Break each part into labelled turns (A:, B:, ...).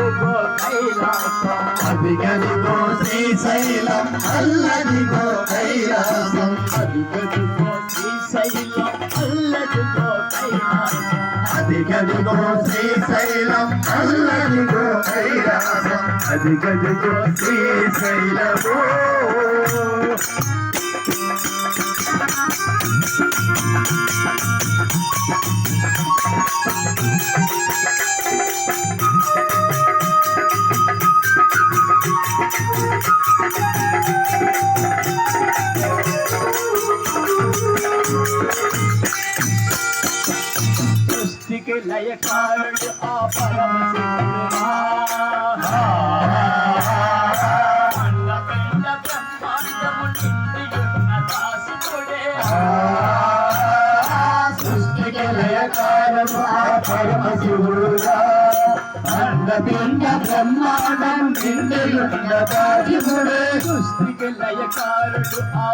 A: అల్లదిగో కైలాసం
B: అదిగదిగో శ్రీశైలం అల్లదిగో కైలాసం
A: అదిగదిగో శ్రీశైలం అల్లదిగో కైలాసం
B: అదిగదిగో శ్రీశైలం అల్లదిగో కైలాసం అదిగదిగో శ్రీశైలమో
A: సృష్టికి లయకారుడు ఆ పరమశివుడురా. అండపిండ బ్రహ్మాండము నిండియున్న దాసుడే.
B: అండపిండ బ్రహ్మాండం దాశివుడే
A: సృష్టికి లయకారుడు ఆ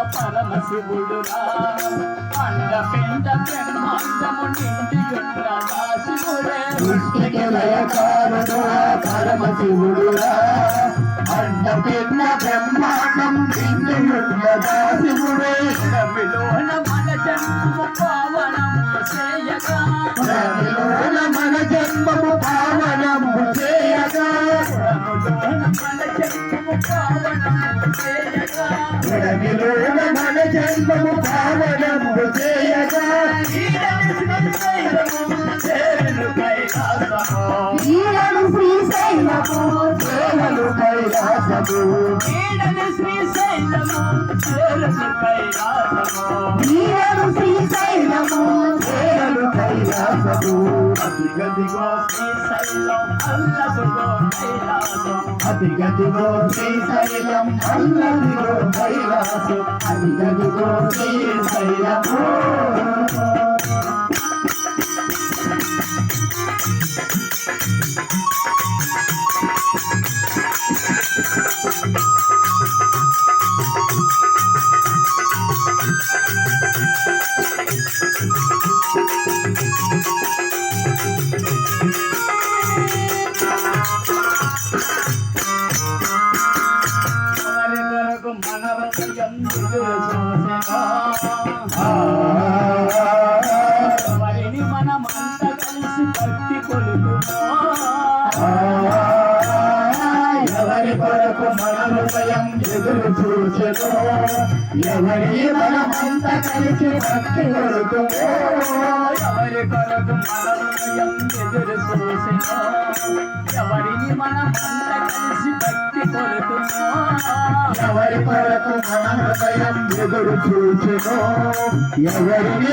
A: అండపిండ బ్రహ్మాండము నిండియున్న దాసుడే.
B: సృష్టికి పిన్న బ్రహ్మాండం నిండియున్న దాశివుడే
A: మన జన్మము పావనము చేయగా
B: రవిలోన మన జన్మము పావనము చేయగా
A: మన జన్మము పావనము చేయగా
B: రవిలోన మన జన్మము పావనము చేయగా
A: కైలాసము ఈడని శ్రీశైలము చేరును కైలాసము.
B: ఈరడు శ్రీశైలము సేవలు కైలాసము.
A: అదిగదిగో శ్రీశైలం అల్లదుగో కైలాసం.
B: అదిగదిగో శ్రీశైలం అల్లదిగో కైలాసం. అదిగదిగో శ్రీశైలము
A: ఎవరి మన హృదయం మనమంతా కలిసి పట్టి కొలుతుమో
B: ఎవరి కొరకు ఎదురు చూచెను ఎవరి మనమంతా కలిసి భక్తి కొడుకుమో
A: ఎవరి కొరకు మన ఎదురు చూసెనో ఎవరిని మనమంత కలిసి
B: ఎవరి కొరకు ఎదురు చూచెను ఎవరిని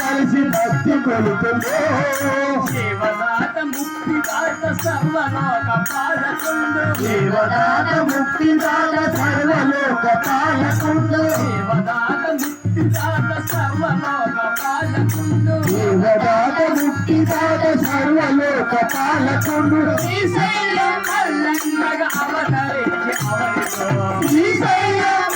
B: కలిసి భక్తి కొడుకుమో
A: సర్వలోక పాలకుండు
B: దేవదాత ముక్తిదాత సర్వలోక పాలకుండు
A: జీవదాత ముక్తిదాత సర్వలోక పాలకుండు
B: దేవదాత ముక్తిదాత సర్వలోక పాలకుండు
A: శ్రీశైలం మల్లన్నగా అవతరించి అవనితో
B: శ్రీశైలమల్లన్నగా